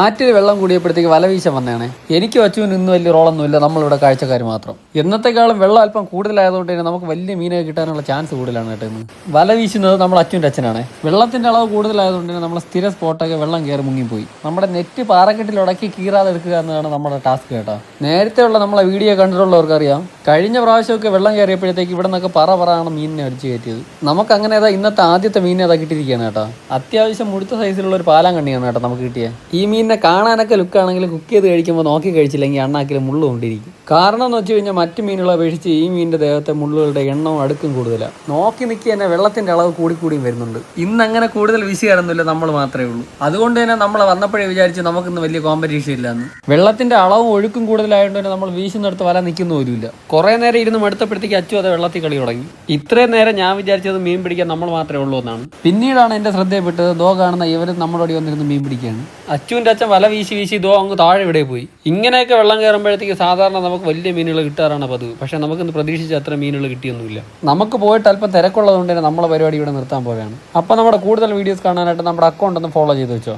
ആറ്റിൽ വെള്ളം കൂടിയപ്പോഴത്തേക്ക് വല വീശാൻ വന്നതാണ് എനിക്ക് അച്ചുവിന് ഇന്ന് വലിയ റോളൊന്നുമില്ല. നമ്മളിവിടെ കാഴ്ചക്കാർ മാത്രം. എന്നത്തെക്കാളും വെള്ളം അല്പം കൂടുതലായതുകൊണ്ട് തന്നെ നമുക്ക് വലിയ മീനൊക്കെ കിട്ടാനുള്ള ചാൻസ് കൂടുതലാണ് കേട്ടോ ഇന്ന്. വല വീശുന്നത് നമ്മൾ അച്ഛന്റെ അച്ഛനാണ്. വെള്ളത്തിന്റെ അളവ് കൂടുതലായതുകൊണ്ട് തന്നെ നമ്മൾ സ്ഥിര സ്പോട്ടൊക്കെ വെള്ളം കയറി മുങ്ങിപ്പോയി. നമ്മുടെ നെറ്റ് പാറക്കെട്ടിൽ ഉടക്കി കീറാതെ എടുക്കുക എന്നതാണ് നമ്മുടെ ടാസ്ക് കേട്ടോ. നേരത്തെ ഉള്ള നമ്മളെ വീഡിയോ കണ്ടിട്ടുള്ളവർക്ക് അറിയാം കഴിഞ്ഞ പ്രാവശ്യമൊക്കെ വെള്ളം കയറിയപ്പോഴത്തേക്ക് ഇവിടെ നിന്നൊക്കെ പറ പറയാണ് മീനിനെ അടിച്ചു കയറ്റിയത്. നമുക്ക് അങ്ങനെ ഇന്നത്തെ ആദ്യത്തെ മീനെ അതാ കിട്ടിയിരിക്കുകയാണ് കേട്ടോ. അത്യാവശ്യം മുടുത്ത സൈസിലുള്ള ഒരു പാലാങ്കണ്ണിയാണ് കേട്ടോ നമുക്ക് കിട്ടിയ. ഈ മീനിനെ കാണാനൊക്കെ ലുക്ക് ആണെങ്കിലും കുക്ക് ചെയ്ത് കഴിക്കുമ്പോൾ നോക്കി കഴിച്ചില്ലെങ്കിൽ അണ്ണാക്കിൽ മുള്ളു കൊണ്ടിരിക്കും. കാരണം എന്ന് വെച്ച് കഴിഞ്ഞാൽ മറ്റു മീനുകളെ അപേക്ഷിച്ച് ഈ മീനിന്റെ ദേഹത്തെ മുള്ളുകളുടെ എണ്ണവും അടുക്കും കൂടുതലാണ് നോക്കി നിൽക്കി തന്നെ വെള്ളത്തിന്റെ അളവ് കൂടി കൂടിയും വരുന്നുണ്ട്. ഇന്ന് അങ്ങനെ കൂടുതൽ വിഷയമൊന്നുമില്ല നമ്മൾ മാത്രമേ ഉള്ളൂ. അതുകൊണ്ട് തന്നെ നമ്മൾ വന്നപ്പോഴേ വിചാരിച്ച് നമുക്കിന്ന് വലിയ കോമ്പറ്റീഷൻ ഇല്ലാന്ന്. വെള്ളത്തിന്റെ അളവും ഒഴുക്കും കൂടുതലായതുകൊണ്ട് തന്നെ നമ്മൾ വീശുന്നിടത്ത് വല നിൽക്കുന്ന പോലുമില്ല. കുറേ നേരം ഇരുന്ന് മടുത്തപ്പോഴത്തേക്ക് അച്ചു അത് വെള്ളത്തിൽ കളി തുടങ്ങി. ഇത്രയും നേരം ഞാൻ വിചാരിച്ചത് മീൻ പിടിക്കാൻ നമ്മൾ മാത്രമേ ഉള്ളൂ എന്നാണ്. പിന്നീടാണ് എന്റെ ശ്രദ്ധയപ്പെട്ടത് ദോ കാണുന്ന ഇവർ നമ്മളോടി വന്നിരുന്ന് മീൻ പിടിക്കുകയാണ്. അച്ചുവിന്റെ അച്ഛൻ വല വീശി വീശി ഇതോ അങ്ങ് താഴെ ഇവിടെ പോയി. ഇങ്ങനെയൊക്കെ വെള്ളം കയറുമ്പോഴത്തേക്ക് സാധാരണ നമുക്ക് വലിയ മീനുകൾ കിട്ടാറാണ് പതിവ്. പക്ഷെ നമുക്കിന്ന് പ്രതീക്ഷിച്ച അത്ര മീനുകൾ കിട്ടിയൊന്നുമില്ല. നമുക്ക് പോയിട്ട് അല്പം തിരക്കുള്ളതുകൊണ്ട് തന്നെ നമ്മളെ പരിപാടി ഇവിടെ നിർത്താൻ പോവുകയാണ്. അപ്പോൾ നമ്മുടെ കൂടുതൽ വീഡിയോസ് കാണാനായിട്ട് നമ്മുടെ അക്കൗണ്ട് ഒന്ന് ഫോളോ ചെയ്ത് വെച്ചോ.